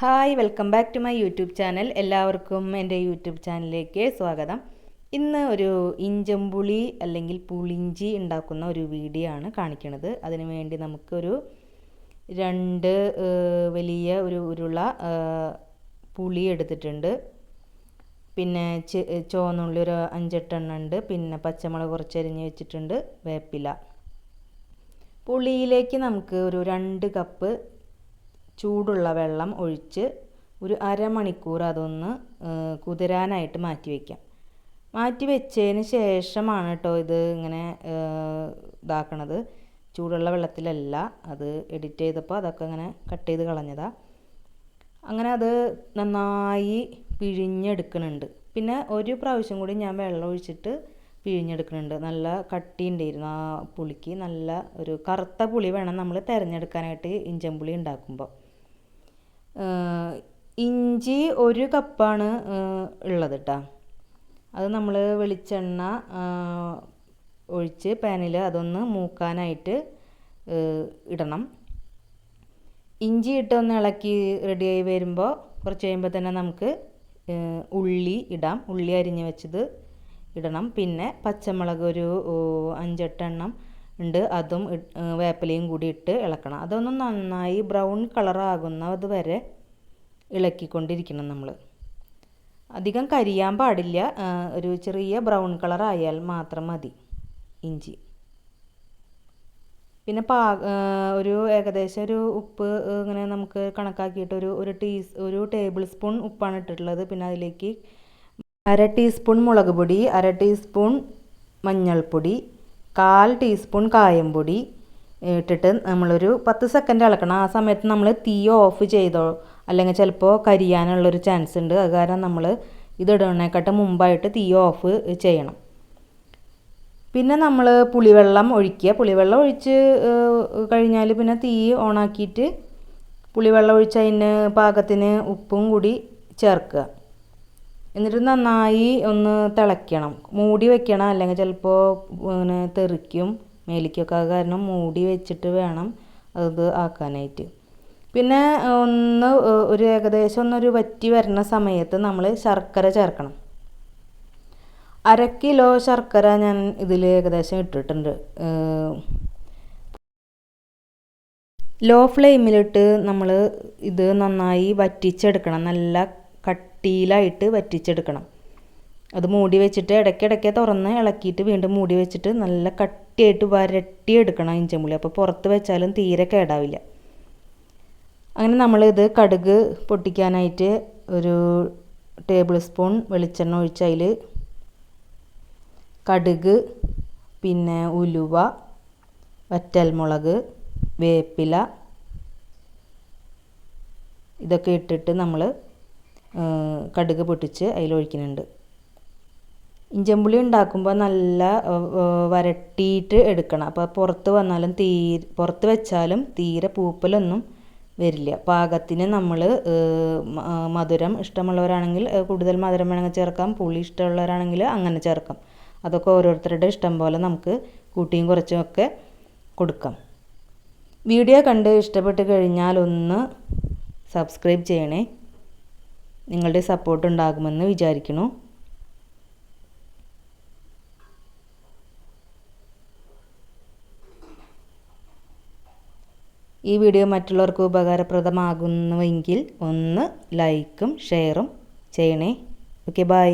Hi welcome back to my YouTube channel. എല്ലാവർക്കും എന്റെ YouTube ചാനലിലേക്ക് സ്വാഗതം. ഇന്ന് ഒരു ഇഞ്ചമ്പുളി അല്ലെങ്കിൽ പുളിഞ്ചി ഉണ്ടാക്കുന്ന ഒരു വീഡിയോ ആണ് കാണിക്കുന്നത് അതിനു വേണ്ടി നമുക്കൊരു രണ്ട് വലിയ ഒരു ഉരുള പുളി എടുത്തിട്ടുണ്ട്. പിന്നെ ചുവന്നുള്ളി ഒരു അഞ്ചെട്ടെണ്ണം ഉണ്ട്. പിന്നെ പച്ചമുളക് കുറച്ചരിഞ്ഞ് വെച്ചിട്ടുണ്ട്. വേപ്പില. പുളിയിലേക്ക് നമുക്ക് ഒരു രണ്ട് കപ്പ് ചൂടുള്ള വെള്ളം ഒഴിച്ച് ഒരു അരമണിക്കൂർ അതൊന്ന് കുതിരാനായിട്ട് മാറ്റി വയ്ക്കാം മാറ്റി വെച്ചതിന് ശേഷമാണ് കേട്ടോ ഇത് ഇങ്ങനെ ഇതാക്കണത്. ചൂടുള്ള വെള്ളത്തിലല്ല അത് എഡിറ്റ് ചെയ്തപ്പോൾ അതൊക്കെ ഇങ്ങനെ കട്ട് ചെയ്ത് കളഞ്ഞതാ. അങ്ങനെ അത് നന്നായി പിഴിഞ്ഞെടുക്കുന്നുണ്ട് പിന്നെ ഒരു പ്രാവശ്യം കൂടി ഞാൻ വെള്ളം ഒഴിച്ചിട്ട് പിഴിഞ്ഞെടുക്കുന്നുണ്ട് നല്ല കട്ടി ഉണ്ടായിരുന്നു ആ പുളിക്ക്. നല്ല ഒരു കറുത്ത പുളി വേണം നമ്മൾ തിരഞ്ഞെടുക്കാനായിട്ട് ഇഞ്ചൻ പുളി ഉണ്ടാക്കുമ്പോൾ ഇഞ്ചി ഒരു കപ്പാണ് ഉള്ളത് കേട്ടോ അത് നമ്മൾ വെളിച്ചെണ്ണ ഒഴിച്ച് പാനിൽ അതൊന്ന് മൂക്കാനായിട്ട് ഇടണം. ഇഞ്ചി ഇട്ടൊന്ന് ഇളക്കി റെഡിയായി വരുമ്പോൾ കുറച്ച് കഴിയുമ്പോൾ തന്നെ നമുക്ക് ഉള്ളി ഇടാം. ഉള്ളി അരിഞ്ഞ് വെച്ചത് ഇടണം. പിന്നെ പച്ചമുളക് ഒരു അഞ്ചെട്ടെണ്ണം ഉണ്ട്. അതും വേപ്പിലയും കൂടി ഇട്ട് ഇളക്കണം. അതൊന്ന് നന്നായി ബ്രൗൺ കളറാകുന്നത് വരെ ഇളക്കിക്കൊണ്ടിരിക്കണം നമ്മൾ അധികം കരിയാൻ പാടില്ല. ഒരു ചെറിയ ബ്രൗൺ കളർ ആയാൽ മാത്രം മതി ഇഞ്ചി. പിന്നെ പാ ഒരു ഏകദേശം ഒരു ഉപ്പ് ഇങ്ങനെ നമുക്ക് കണക്കാക്കിയിട്ട് ഒരു ഒരു ടീ ഒരു ടേബിൾ സ്പൂൺ ഉപ്പാണ് ഇട്ടിട്ടുള്ളത്. പിന്നെ അതിലേക്ക് അര ടീസ്പൂൺ മുളക് പൊടി അര ടീസ്പൂൺ മഞ്ഞൾപ്പൊടി കാൽ ടീസ്പൂൺ കായംപൊടി ഇട്ടിട്ട് നമ്മളൊരു പത്ത് സെക്കൻഡ് ഇളക്കണം. ആ സമയത്ത് നമ്മൾ തീ ഓഫ് ചെയ്തോ അല്ലെങ്കിൽ ചിലപ്പോൾ കരിയാനുള്ളൊരു ചാൻസ് ഉണ്ട്. അത് കാരണം നമ്മൾ ഇതിടണേക്കാട്ട് മുമ്പായിട്ട് തീ ഓഫ് ചെയ്യണം. പിന്നെ നമ്മൾ പുളിവെള്ളം ഒഴിക്കുക. പുളിവെള്ളം ഒഴിച്ച് കഴിഞ്ഞാൽ പിന്നെ തീ ഓണാക്കിയിട്ട് പുളിവെള്ളം ഒഴിച്ച് അതിന് പാകത്തിന് ഉപ്പും കൂടി ചേർക്കുക. എന്നിട്ട് നന്നായി ഒന്ന് തിളയ്ക്കണം. മൂടി വെക്കണം. അല്ലെങ്കിൽ ചിലപ്പോൾ പിന്നെ തെറിക്കും മേലിക്കൊക്കെ. കാരണം മൂടി വെച്ചിട്ട് വേണം അത് ആക്കാനായിട്ട്. പിന്നെ ഒന്ന് ഒരു ഏകദേശം ഒന്നൊരു വറ്റി വരുന്ന സമയത്ത് നമ്മൾ ശർക്കര ചേർക്കണം. അര കിലോ ശർക്കര ഞാൻ ഇതിൽ ഏകദേശം ഇട്ടിട്ടുണ്ട്. ലോ ഫ്ലെയിമിലിട്ട് നമ്മൾ ഇത് നന്നായി വറ്റിച്ചെടുക്കണം. നല്ല കട്ടിയിലായിട്ട് വറ്റിച്ചെടുക്കണം. അത് മൂടി വെച്ചിട്ട് ഇടയ്ക്കിടയ്ക്ക് തുറന്ന് ഇളക്കിയിട്ട് വീണ്ടും മൂടി വെച്ചിട്ട് നല്ല കട്ടിയായിട്ട് വരട്ടിയെടുക്കണം ഇഞ്ചമ്പുളി അപ്പോൾ പുറത്ത് വെച്ചാലും തീരെ കേടാവില്ല. അങ്ങനെ നമ്മളിത് കടുക് പൊട്ടിക്കാനായിട്ട് ഒരു ടേബിൾ സ്പൂൺ വെളിച്ചെണ്ണ ഒഴിച്ച് അതിൽ കടുക് പിന്നെ ഉലുവ വറ്റൽമുളക് വേപ്പില ഇതൊക്കെ ഇട്ടിട്ട് നമ്മൾ കടുക് പൊട്ടിച്ച് അതിലൊഴിക്കുന്നുണ്ട് ഇഞ്ചമ്പുളി ഉണ്ടാക്കുമ്പോൾ നല്ല വരട്ടിയിട്ട് എടുക്കണം. അപ്പോൾ പുറത്ത് വന്നാലും തീ പുറത്ത് വെച്ചാലും തീരെ പൂപ്പലൊന്നും വരില്ല. പാകത്തിന് നമ്മൾ മധുരം ഇഷ്ടമുള്ളവരാണെങ്കിൽ കൂടുതൽ മധുരം വേണമെങ്കിൽ ചേർക്കാം. പുളി ഇഷ്ടമുള്ളവരാണെങ്കിൽ അങ്ങനെ ചേർക്കാം. അതൊക്കെ ഓരോരുത്തരുടെ ഇഷ്ടം പോലെ നമുക്ക് കൂട്ടിയും കുറച്ചും ഒക്കെ കൊടുക്കാം. വീഡിയോ കണ്ട് ഇഷ്ടപ്പെട്ട് കഴിഞ്ഞാൽ ഒന്ന് സബ്സ്ക്രൈബ് ചെയ്യണേ. നിങ്ങളുടെ സപ്പോർട്ട് ഉണ്ടാകുമെന്ന് വിചാരിക്കുന്നു. ഈ വീഡിയോ മറ്റുള്ളവർക്ക് ഉപകാരപ്രദമാകുന്നുവെങ്കിൽ ഒന്ന് ലൈക്കും ഷെയറും ചെയ്യണേ. Okay bye